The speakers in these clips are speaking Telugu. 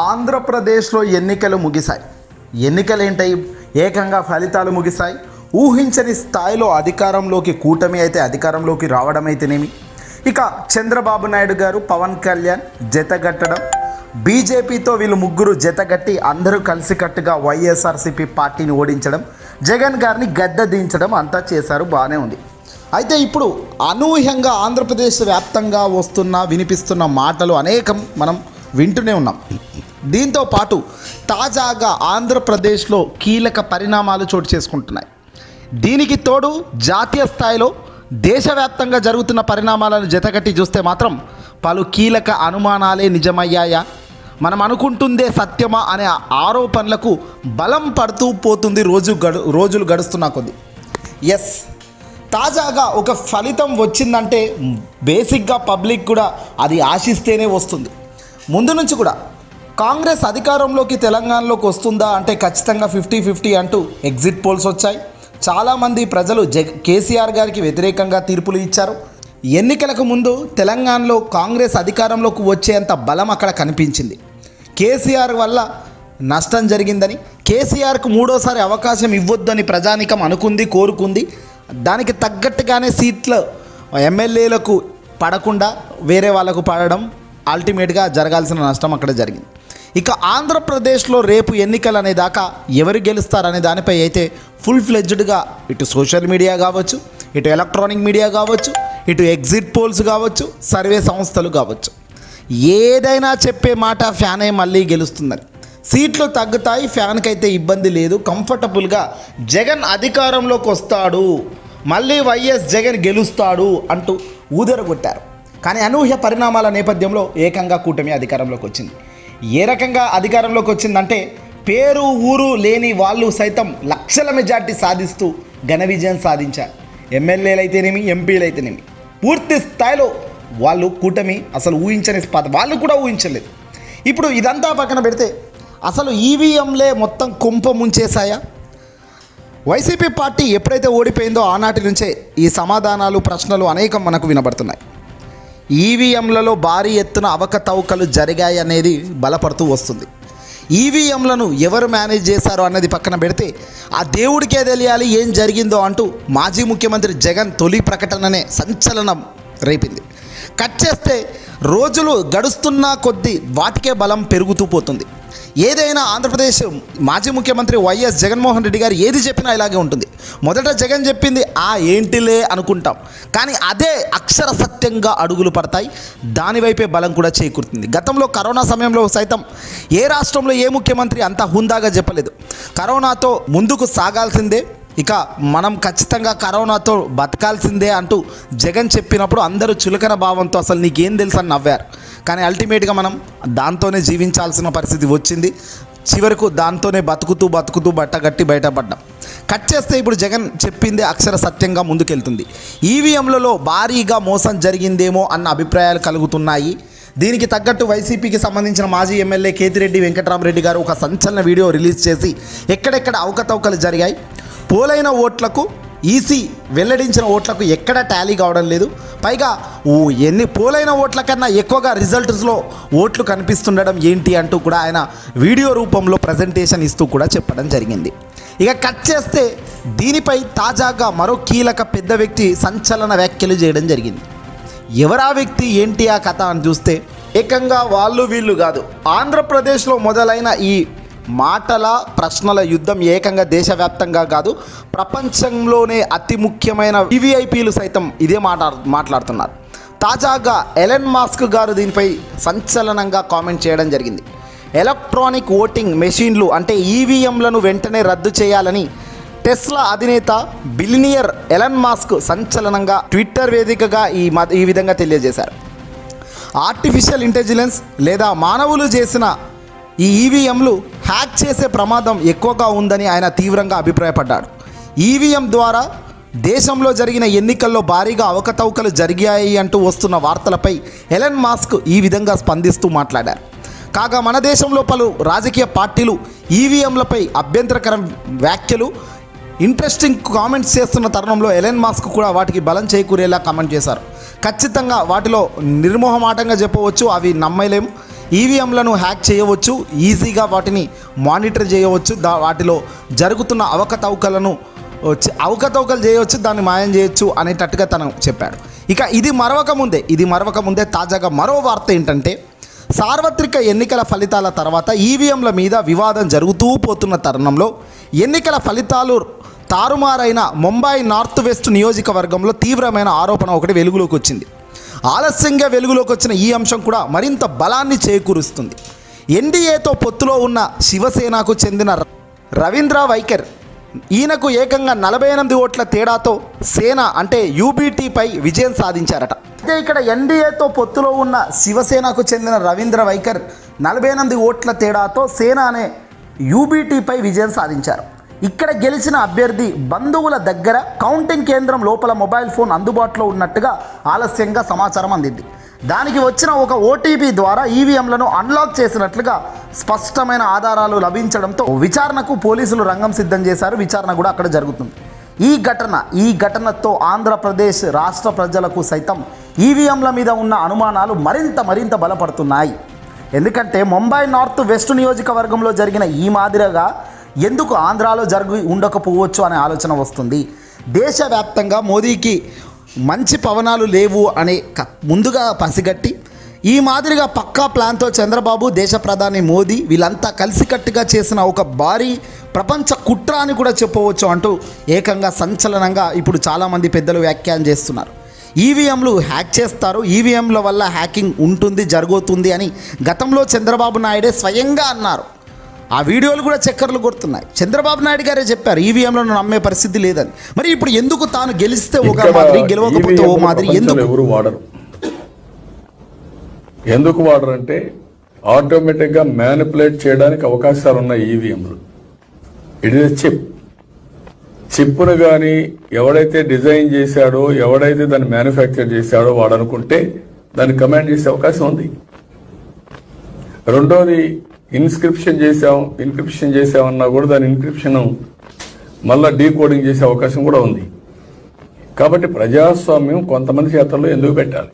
ఆంధ్రప్రదేశ్లో ఎన్నికలు ముగిశాయి. ఎన్నికలు ఏంటాయి ఏకంగా ఫలితాలు ముగిశాయి. ఊహించని స్థాయిలో అధికారంలోకి కూటమి అయితే అధికారంలోకి రావడం అయితేనేమి ఇక చంద్రబాబు నాయుడు గారు పవన్ కళ్యాణ్ జతగట్టడం బీజేపీతో వీళ్ళు ముగ్గురు జతగట్టి అందరూ కలిసికట్టుగా వైఎస్ఆర్సీపీ పార్టీని ఓడించడం జగన్ గారిని గద్ద దించడం అంతా చేశారు బాగానే ఉంది. అయితే ఇప్పుడు అనూహ్యంగా ఆంధ్రప్రదేశ్ వ్యాప్తంగా వస్తున్న వినిపిస్తున్న మాటలు అనేకం మనం వింటూనే ఉన్నాం. దీంతో పాటు తాజాగా ఆంధ్రప్రదేశ్లో కీలక పరిణామాలు చోటు చేసుకుంటున్నాయి. దీనికి తోడు జాతీయ స్థాయిలో దేశవ్యాప్తంగా జరుగుతున్న పరిణామాలను జతకట్టి చూస్తే మాత్రం పలు కీలక అనుమానాలే నిజమయ్యాయా? మనం అనుకుంటుందే సత్యమా అనే ఆరోపణలకు బలం పడుతూ పోతుంది రోజు గడు రోజులు గడుస్తున్న కొద్ది. ఎస్ తాజాగా ఒక ఫలితం వచ్చిందంటే బేసిక్గా పబ్లిక్ కూడా అది ఆశిస్తేనే వస్తుంది. ముందు నుంచి కూడా కాంగ్రెస్ అధికారంలోకి తెలంగాణలోకి వస్తుందా అంటే ఖచ్చితంగా ఫిఫ్టీ ఫిఫ్టీ అంటూ ఎగ్జిట్ పోల్స్ వచ్చాయి. చాలామంది ప్రజలు జగ్ కేసీఆర్ గారికి వ్యతిరేకంగా తీర్పులు ఇచ్చారు. ఎన్నికలకు ముందు తెలంగాణలో కాంగ్రెస్ అధికారంలోకి వచ్చేంత బలం అక్కడ కనిపించింది. కేసీఆర్ వల్ల నష్టం జరిగిందని కేసీఆర్కు మూడోసారి అవకాశం ఇవ్వొద్దని ప్రజానికం అనుకుంది కోరుకుంది. దానికి తగ్గట్టుగానే సీట్లు ఎమ్మెల్యేలకు పడకుండా వేరే వాళ్ళకు పడడం అల్టిమేట్గా జరగాల్సిన నష్టం అక్కడ జరిగింది. ఇక ఆంధ్రప్రదేశ్లో రేపు ఎన్నికలు అనే దాకా ఎవరు గెలుస్తారనే దానిపై అయితే ఫుల్ ఫ్లెడ్జ్డ్గా ఇటు సోషల్ మీడియా కావచ్చు ఇటు ఎలక్ట్రానిక్ మీడియా కావచ్చు ఇటు ఎగ్జిట్ పోల్స్ కావచ్చు సర్వే సంస్థలు కావచ్చు. ఏదైనా చెప్పే మాట ఫ్యానే మళ్ళీ గెలుస్తుందని. సీట్లు తగ్గుతాయి ఫ్యాన్కి అయితే ఇబ్బంది లేదు కంఫర్టబుల్గా జగన్ అధికారంలోకి వస్తాడు మళ్ళీ వైఎస్ జగన్ గెలుస్తాడు అంటూ ఊదరగొట్టారు. కానీ అనూహ్య పరిణామాల నేపథ్యంలో ఏకంగా కూటమి అధికారంలోకి వచ్చింది. ఏ రకంగా అధికారంలోకి వచ్చిందంటే పేరు ఊరు లేని వాళ్ళు సైతం లక్షల మెజార్టీ సాధిస్తూ ఘన విజయం సాధించారు. ఎమ్మెల్యేలు అయితేనేమి ఎంపీలు అయితేనేమి పూర్తి స్థాయిలో వాళ్ళు కూటమి అసలు ఊహించని స్పాత వాళ్ళు కూడా ఊహించలేదు. ఇప్పుడు ఇదంతా పక్కన పెడితే అసలు ఈవీఎంలే మొత్తం కుంప ముంచేశాయా? వైసీపీ పార్టీ ఎప్పుడైతే ఓడిపోయిందో ఆనాటి నుంచే ఈ సమాధానాలు ప్రశ్నలు అనేకం మనకు వినబడుతున్నాయి. ఈవీఎంలలో భారీ ఎత్తున అవకతవకలు జరిగాయి అనేది బలపడుతూ వస్తుంది. ఈవీఎంలను ఎవరు మేనేజ్ చేశారో అన్నది పక్కన పెడితే ఆ దేవుడికే తెలియాలి ఏం జరిగిందో అంటూ మాజీ ముఖ్యమంత్రి జగన్ తొలి ప్రకటననే సంచలనం రేపింది. కట్ చేస్తే రోజులు గడుస్తున్న కొద్దీ వాటికే బలం పెరుగుతూ పోతుంది. ఏదైనా ఆంధ్రప్రదేశ్ మాజీ ముఖ్యమంత్రి వైఎస్ జగన్మోహన్ రెడ్డి గారు ఏది చెప్పినా ఇలాగే ఉంటుంది. మొదట జగన్ చెప్పింది ఆ ఏంటిలే అనుకుంటాం. కానీ అదే అక్షర సత్యంగా అడుగులు పడతాయి. దానివైపే బలం కూడా చేకూరుతుంది. గతంలో కరోనా సమయంలో సైతం ఏ రాష్ట్రంలో ఏ ముఖ్యమంత్రి అంత హుందాగా చెప్పలేదు. కరోనాతో ముందుకు సాగాల్సిందే ఇక మనం ఖచ్చితంగా కరోనాతో బతకాల్సిందే అంటూ జగన్ చెప్పినప్పుడు అందరూ చులకన భావంతో అసలు నీకేం తెలుసు అని నవ్వారు. కానీ అల్టిమేట్గా మనం దాంతోనే జీవించాల్సిన పరిస్థితి వచ్చింది. చివరకు దాంతోనే బతుకుతూ బతుకుతూ బట్టగట్టి బయటపడ్డాం. కట్ చేస్తే ఇప్పుడు జగన్ చెప్పిందే అక్షర సత్యంగా ముందుకెళ్తుంది. ఈవీఎంలలో భారీగా మోసం జరిగిందేమో అన్న అభిప్రాయాలు కలుగుతున్నాయి. దీనికి తగ్గట్టు వైసీపీకి సంబంధించిన మాజీ ఎమ్మెల్యే కేతిరెడ్డి వెంకటరామరెడ్డి గారు ఒక సంచలన వీడియో రిలీజ్ చేసి ఎక్కడెక్కడ అవకతవకలు జరిగాయి. పోలైన ఓట్లకు ఈసీ వెల్లడించిన ఓట్లకు ఎక్కడ టాలీ కావడం లేదు. పైగా ఓ ఎన్ని పోలైన ఓట్ల కన్నా ఎక్కువగా రిజల్ట్స్లో ఓట్లు కనిపిస్తుండడం ఏంటి అంటూ కూడా ఆయన వీడియో రూపంలో ప్రజెంటేషన్ ఇస్తూ కూడా చెప్పడం జరిగింది. ఇక కట్ చేస్తే దీనిపై తాజాగా మరో కీలక పెద్ద వ్యక్తి సంచలన వ్యాఖ్యలు చేయడం జరిగింది. ఎవరా వ్యక్తి ఏంటి ఆ కథ అని చూస్తే ఏకంగా వాళ్ళు వీళ్ళు కాదు. ఆంధ్రప్రదేశ్లో మొదలైన ఈ మాటల ప్రశ్నల యుద్ధం ఏకంగా దేశవ్యాప్తంగా కాదు ప్రపంచంలోనే అతి ముఖ్యమైన వివిఐపీలు సైతం ఇదే మాట మాట్లాడుతున్నారు. తాజాగా ఎలెన్ మాస్క్ గారు దీనిపై సంచలనంగా కామెంట్ చేయడం జరిగింది. ఎలక్ట్రానిక్ ఓటింగ్ మెషిన్లు అంటే ఈవీఎంలను వెంటనే రద్దు చేయాలని టెస్లా అధినేత బిలినియర్ ఎలన్ మాస్క్ సంచలనంగా ట్విట్టర్ వేదికగా ఈ ఈ విధంగా తెలియజేశారు. ఆర్టిఫిషియల్ ఇంటెలిజెన్స్ లేదా మానవులు చేసిన ఈ ఈవీఎంలు హ్యాక్ చేసే ప్రమాదం ఎక్కువగా ఉందని ఆయన తీవ్రంగా అభిప్రాయపడ్డాడు. ఈవీఎం ద్వారా దేశంలో జరిగిన ఎన్నికల్లో భారీగా అవకతవకలు జరిగాయి అంటూ వస్తున్న వార్తలపై ఎలన్ మాస్క్ ఈ విధంగా స్పందిస్తూ మాట్లాడారు. కాగా మన దేశంలో పలు రాజకీయ పార్టీలు ఈవీఎంలపై అభ్యంతరకరం వ్యాఖ్యలు ఇంట్రెస్టింగ్ కామెంట్స్ చేస్తున్న తరుణంలో ఎలెన్ మాస్క్ కూడా వాటికి బలం చేకూరేలా కామెంట్ చేశారు. ఖచ్చితంగా వాటిలో నిర్మోహమాటంగా చెప్పవచ్చు అవి నమ్మలేం ఈవీఎంలను హ్యాక్ చేయవచ్చు ఈజీగా వాటిని మానిటర్ చేయవచ్చు దా వాటిలో జరుగుతున్న అవకతవకలను అవకతవకలు చేయవచ్చు దాన్ని మాయం చేయొచ్చు అనేటట్టుగా తను చెప్పాడు. ఇక ఇది మరవక ముందే ఇది మరవక ముందే తాజాగా మరో వార్త ఏంటంటే సార్వత్రిక ఎన్నికల ఫలితాల తర్వాత ఈవీఎంల మీద వివాదం జరుగుతూ పోతున్న తరుణంలో ఎన్నికల ఫలితాలు తారుమారైన ముంబై నార్త్ వెస్ట్ నియోజకవర్గంలో తీవ్రమైన ఆరోపణ ఒకటి వెలుగులోకి వచ్చింది. ఆలస్యంగా వెలుగులోకి వచ్చిన ఈ అంశం కూడా మరింత బలాన్ని చేకూరుస్తుంది. ఎన్డీఏతో పొత్తులో ఉన్న శివసేనకు చెందిన ర- రవీంద్ర వైఖర్ ఈయనకు ఏకంగా నలభై ఎనిమిది ఓట్ల తేడాతో సేన అంటే యూబీటీపై విజయం సాధించారట. అయితే ఇక్కడ ఎన్డీఏతో పొత్తులో ఉన్న శివసేనకు చెందిన రవీంద్ర వైఖర్ నలభై ఎనిమిది ఓట్ల తేడాతో సేన అనే యూబీటీపై విజయం సాధించారు. ఇక్కడ గెలిచిన అభ్యర్థి బంధువుల దగ్గర కౌంటింగ్ కేంద్రం లోపల మొబైల్ ఫోన్ అందుబాటులో ఉన్నట్టుగా ఆలస్యంగా సమాచారం అందింది. దానికి వచ్చిన ఒక ఓటీపీ ద్వారా ఈవీఎంలను అన్లాక్ చేసినట్లుగా స్పష్టమైన ఆధారాలు లభించడంతో విచారణకు పోలీసులు రంగం సిద్ధం చేశారు. విచారణ కూడా అక్కడ జరుగుతుంది. ఈ ఘటన ఈ ఘటనతో ఆంధ్రప్రదేశ్ రాష్ట్ర ప్రజలకు సైతం ఈవీఎంల మీద ఉన్న అనుమానాలు మరింత మరింత బలపడుతున్నాయి. ఎందుకంటే ముంబై నార్త్ వెస్ట్ నియోజకవర్గంలో జరిగిన ఈ మాదిరిగా ఎందుకు ఆంధ్రాలో జరిగి ఉండకపోవచ్చు అనే ఆలోచన వస్తుంది. దేశవ్యాప్తంగా మోదీకి మంచి పవనాలు లేవు అనే క- ముందుగా పసిగట్టి ఈ మాదిరిగా పక్కా ప్లాన్తో చంద్రబాబు దేశ ప్రధాని మోదీ వీళ్ళంతా కలిసికట్టుగా చేసిన ఒక భారీ ప్రపంచ కుట్ర అని కూడా చెప్పవచ్చు అంటూ ఏకంగా సంచలనంగా ఇప్పుడు చాలామంది పెద్దలు వ్యాఖ్యానం చేస్తున్నారు. ఈవీఎంలు హ్యాక్ చేస్తారు. ఈవీఎంల వల్ల హ్యాకింగ్ ఉంటుంది జరుగుతుంది అని గతంలో చంద్రబాబు నాయుడే స్వయంగా అన్నారు. ఆ వీడియోలు కూడా చక్కర్లు కొడుతున్నాయి. చంద్రబాబు నాయుడు గారే చెప్పారు ఈవీఎంలను నమ్మే పరిస్థితి లేదని. మరి ఇప్పుడు ఎందుకు తాను గెలిస్తే ఒక మాదిరి గెలవకపోతే ఓ EVM మాదిరి ఎందుకు? ఎవరు వాడరు? ఎందుకు వాడరు అంటే ఆటోమేటిక్గా మ్యానిపులేట్ చేయడానికి అవకాశాలు ఉన్నాయి ఈవీఎంలు ఇట్ ఇస్ చిప్ చిప్ను కానీ ఎవడైతే డిజైన్ చేశాడో ఎవడైతే దాన్ని మ్యానుఫ్యాక్చర్ చేశాడో వాడు అనుకుంటే దాన్ని కమాండ్ చేసే అవకాశం ఉంది. రెండోది ఇన్స్క్రిప్షన్ చేసాం ఇన్క్రిప్షన్ చేసామన్నా కూడా దాని ఇన్క్రిప్షన్ మళ్ళా డీకోడింగ్ చేసే అవకాశం కూడా ఉంది. కాబట్టి ప్రజాస్వామ్యం కొంతమంది చేతల్లో ఎందుకు పెట్టాలి?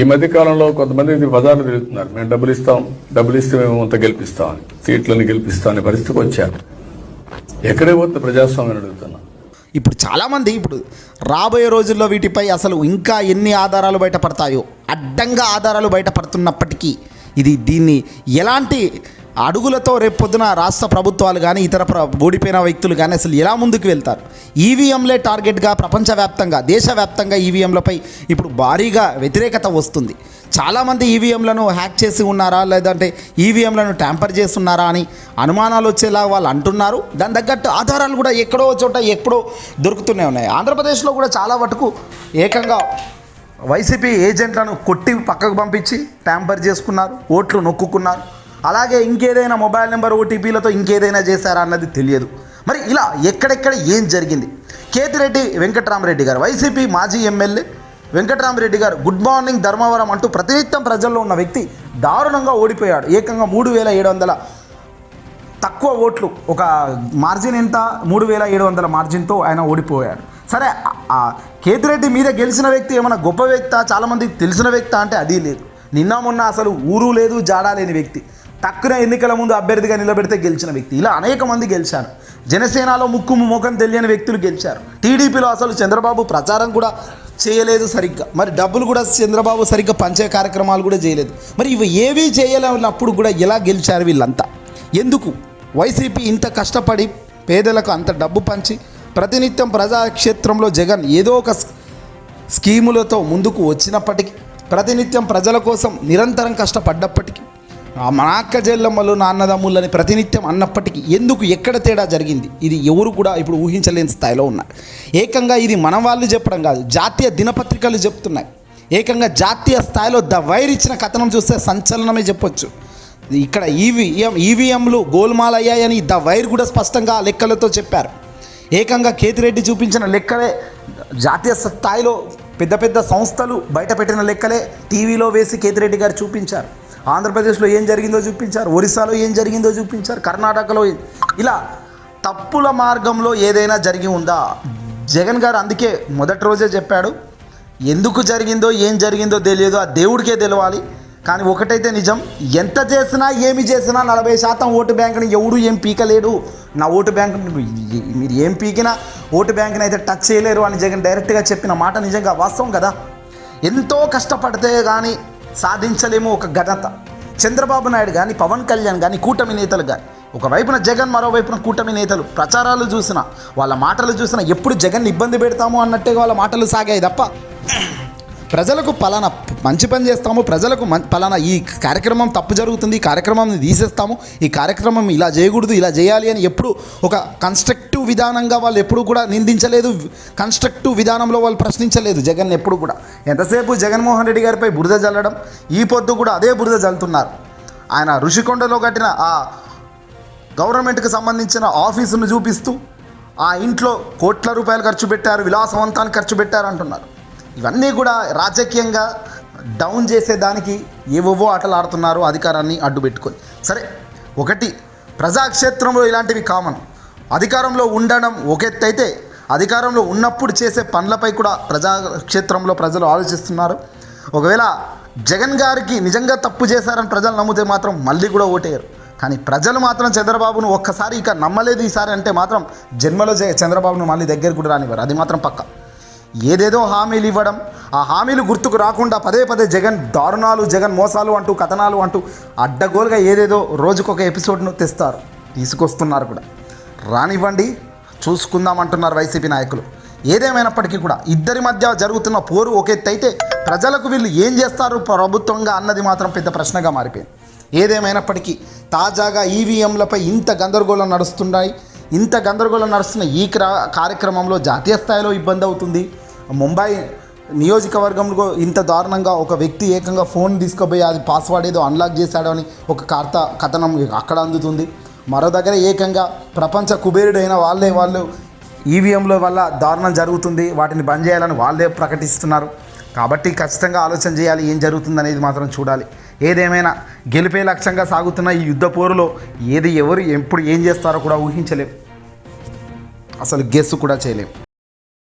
ఈ మధ్య కాలంలో కొంతమంది బజార్లు తిరుగుతున్నారు. మేము డబ్బులు ఇస్తాం డబ్బులు ఇస్తే మేము అంత గెలిపిస్తాం అని సీట్లను గెలిపిస్తాం అనే పరిస్థితికి వచ్చారు. ఎక్కడే పోతుంది ప్రజాస్వామ్యం అడుగుతున్నాం అడుగుతున్నా. ఇప్పుడు చాలామంది ఇప్పుడు రాబోయే రోజుల్లో వీటిపై అసలు ఇంకా ఎన్ని ఆధారాలు బయటపడతాయో అడ్డంగా ఆధారాలు బయటపడుతున్నప్పటికీ ఇది దీన్ని ఎలాంటి అడుగులతో రేపొద్దున రాష్ట్ర ప్రభుత్వాలు కానీ ఇతర ప్ర ఓడిపోయిన వ్యక్తులు కానీ అసలు ఎలా ముందుకు వెళ్తారు? ఈవీఎంలే టార్గెట్గా ప్రపంచవ్యాప్తంగా దేశవ్యాప్తంగా ఈవీఎంలపై ఇప్పుడు భారీగా వ్యతిరేకత వస్తుంది. చాలామంది ఈవీఎంలను హ్యాక్ చేసి ఉన్నారా? లేదంటే ఈవీఎంలను ట్యాంపర్ చేస్తున్నారా అని అనుమానాలు వచ్చేలా వాళ్ళు అంటున్నారు. దాని తగ్గట్టు ఆధారాలు కూడా ఎక్కడో చోట ఎక్కడో దొరుకుతూనే ఉన్నాయి. ఆంధ్రప్రదేశ్లో కూడా చాలా మటుకు ఏకంగా వైసీపీ ఏజెంట్లను కొట్టి పక్కకు పంపించి ట్యాంపర్ చేసుకున్నారు ఓట్లు నొక్కుకున్నారు. అలాగే ఇంకేదైనా మొబైల్ నెంబర్ ఓటీపీలతో ఇంకేదైనా చేశారా అన్నది తెలియదు. మరి ఇలా ఎక్కడెక్కడ ఏం జరిగింది? కేతిరెడ్డి వెంకట్రామరెడ్డి గారు వైసీపీ మాజీ ఎమ్మెల్యే వెంకట్రామరెడ్డి గారు గుడ్ మార్నింగ్ ధర్మవరం అంటూ ప్రతినిత్యం ప్రజల్లో ఉన్న వ్యక్తి దారుణంగా ఓడిపోయాడు. ఏకంగా మూడు వేల ఏడు వందల తక్కువ ఓట్లు ఒక మార్జిన్ ఎంత? మూడు వేల ఏడు వందల మార్జిన్తో ఆయన ఓడిపోయాడు. సరే కేతిరెడ్డి మీద గెలిచిన వ్యక్తి ఏమైనా గొప్ప వ్యక్త? చాలామందికి తెలిసిన వ్యక్త అంటే అది లేదు. నిన్న మొన్న అసలు ఊరు లేదు జాడా లేని వ్యక్తి. తక్కువ ఎన్నికల ముందు అభ్యర్థిగా నిలబెడితే గెలిచిన వ్యక్తి. ఇలా అనేక మంది గెలిచారు. జనసేనలో ముక్కు ముఖం తెలియని వ్యక్తులు గెలిచారు. టీడీపీలో అసలు చంద్రబాబు ప్రచారం కూడా చేయలేదు సరిగ్గా. మరి డబ్బులు కూడా చంద్రబాబు సరిగ్గా పంచే కార్యక్రమాలు కూడా చేయలేదు. మరి ఇవి ఏవీ చేయలేనప్పుడు కూడా ఎలా గెలిచారు వీళ్ళంతా? ఎందుకు? వైసీపీ ఇంత కష్టపడి పేదలకు అంత డబ్బు పంచి ప్రతినిత్యం ప్రజాక్షేత్రంలో జగన్ ఏదో ఒక స్కీములతో ముందుకు వచ్చినప్పటికీ ప్రతినిత్యం ప్రజల కోసం నిరంతరం కష్టపడ్డప్పటికీ మా అక్క చెల్లెమ్మలు నాన్నదమ్ములని ప్రతినిత్యం అన్నప్పటికీ ఎందుకు ఎక్కడ తేడా జరిగింది? ఇది ఎవరు కూడా ఇప్పుడు ఊహించలేని స్థాయిలో ఉన్నారు. ఏకంగా ఇది మన వాళ్ళు చెప్పడం కాదు జాతీయ దినపత్రికలు చెప్తున్నాయి. ఏకంగా జాతీయ స్థాయిలో ద వైర్ ఇచ్చిన కథనం చూస్తే సంచలనమే చెప్పొచ్చు. ఇక్కడ ఈవీఎం ఈవీఎంలు గోల్మాల్ అయ్యాయని ద వైర్ కూడా స్పష్టంగా లెక్కలతో చెప్పారు. ఏకంగా కేతిరెడ్డి చూపించిన లెక్కలే. జాతీయ స్థాయిలో పెద్ద పెద్ద సంస్థలు బయటపెట్టిన లెక్కలే టీవీలో వేసి కేతిరెడ్డి గారు చూపించారు. ఆంధ్రప్రదేశ్లో ఏం జరిగిందో చూపించారు. ఒరిస్సాలో ఏం జరిగిందో చూపించారు. కర్ణాటకలో ఇలా తప్పుల మార్గంలో ఏదైనా జరిగి ఉందా? జగన్ గారు అందుకే మొదటి రోజే చెప్పాడు. ఎందుకు జరిగిందో ఏం జరిగిందో తెలియదు. ఆ దేవుడికే తెలవాలి. కానీ ఒకటైతే నిజం ఎంత చేసినా ఏమి చేసినా నలభై శాతం ఓటు బ్యాంకుని ఎవడు ఏం పీకలేడు. నా ఓటు బ్యాంకు మీరు ఏం పీకినా ఓటు బ్యాంకుని అయితే టచ్ చేయలేరు అని జగన్ డైరెక్ట్గా చెప్పిన మాట నిజంగా వాస్తవం కదా. ఎంతో కష్టపడితే కానీ సాధించలేము ఒక ఘనత. చంద్రబాబు నాయుడు కానీ పవన్ కళ్యాణ్ కానీ కూటమి నేతలు కానీ ఒకవైపున జగన్ మరోవైపున కూటమి నేతలు ప్రచారాలు చూసిన వాళ్ళ మాటలు చూసిన ఎప్పుడు జగన్ ఇబ్బంది పెడతాము అన్నట్టుగా వాళ్ళ మాటలు సాగాయి తప్ప. ప్రజలకు పలానా మంచి పని చేస్తాము ప్రజలకు మం పలానా ఈ కార్యక్రమం తప్పు జరుగుతుంది ఈ కార్యక్రమాన్ని తీసేస్తాము ఈ కార్యక్రమం ఇలా చేయకూడదు ఇలా చేయాలి అని ఎప్పుడు ఒక కన్స్ట్రక్టివ్ విధానంగా వాళ్ళు ఎప్పుడు కూడా నిందించలేదు కన్స్ట్రక్టివ్ విధానంలో వాళ్ళు ప్రశ్నించలేదు జగన్ ఎప్పుడు కూడా. ఎంతసేపు జగన్మోహన్ రెడ్డి గారిపై బురద జల్లడం ఈ పొద్దు కూడా అదే బురద జల్లుతున్నారు. ఆయన ఋషికొండలో కట్టిన ఆ గవర్నమెంట్కి సంబంధించిన ఆఫీసును చూపిస్తూ ఆ ఇంట్లో కోట్ల రూపాయలు ఖర్చు పెట్టారు విలాసవంతాన్ని ఖర్చు పెట్టారు అంటున్నారు. ఇవన్నీ కూడా రాజకీయంగా డౌన్ చేసేదానికి ఏవేవో ఆటలు ఆడుతున్నారు అధికారాన్ని అడ్డు పెట్టుకొని. సరే ఒకటి ప్రజాక్షేత్రంలో ఇలాంటివి కామన్ అధికారంలో ఉండడం ఒక ఎత్తు అయితే అధికారంలో ఉన్నప్పుడు చేసే పనులపై కూడా ప్రజాక్షేత్రంలో ప్రజలు ఆలోచిస్తున్నారు. ఒకవేళ జగన్ గారికి నిజంగా తప్పు చేశారని ప్రజలు నమ్మితే మాత్రం మళ్ళీ కూడా ఓటేయరు. కానీ ప్రజలు మాత్రం చంద్రబాబును ఒక్కసారి ఇక నమ్మలేదు ఈసారి అంటే మాత్రం జన్మలో చంద్రబాబును మళ్ళీ దగ్గర కూడా రానివ్వరు. అది మాత్రం పక్క. ఏదేదో హామీలు ఇవ్వడం ఆ హామీలు గుర్తుకు రాకుండా పదే పదే జగన్ దారుణాలు జగన్ మోసాలు అంటూ కథనాలు అంటూ అడ్డగోలుగా ఏదేదో రోజుకొక ఎపిసోడ్ను తెస్తారు. తీసుకొస్తున్నారు కూడా. రానివ్వండి చూసుకుందాం అంటున్నారు వైసీపీ నాయకులు. ఏదేమైనప్పటికీ కూడా ఇద్దరి మధ్య జరుగుతున్న పోరు ఒక ఎత్తు అయితే ప్రజలకు వీళ్ళు ఏం చేస్తారు ప్రభుత్వంగా అన్నది మాత్రం పెద్ద ప్రశ్నగా మారిపోయింది. ఏదేమైనప్పటికీ తాజాగా ఈవీఎంలపై ఇంత గందరగోళం నడుస్తున్నాయి ఇంత గందరగోళం నడుస్తున్న ఈ క్రా కార్యక్రమంలో జాతీయ స్థాయిలో ఇబ్బంది అవుతుంది. ముంబై నియోజకవర్గంలో ఇంత దారుణంగా ఒక వ్యక్తి ఏకంగా ఫోన్ తీసుకుపోయి అది పాస్వర్డ్ ఏదో అన్లాక్ చేశాడు అని ఒక కర్త కథనం అక్కడ అందుతుంది. మరో దగ్గర ఏకంగా ప్రపంచ కుబేరుడైన వాళ్ళే వాళ్ళు ఈవీఎంల వల్ల దారుణం జరుగుతుంది వాటిని బంద్ చేయాలని వాళ్ళే ప్రకటిస్తున్నారు. కాబట్టి ఖచ్చితంగా ఆలోచన చేయాలి ఏం జరుగుతుంది అనేది మాత్రం చూడాలి. ఏదేమైనా గెలిపే లక్ష్యంగా సాగుతున్న ఈ యుద్ధ పోరులో ఏది ఎవరు ఎప్పుడు ఏం చేస్తారో కూడా ఊహించలేం. అసలు గెస్సు కూడా చేయలేం.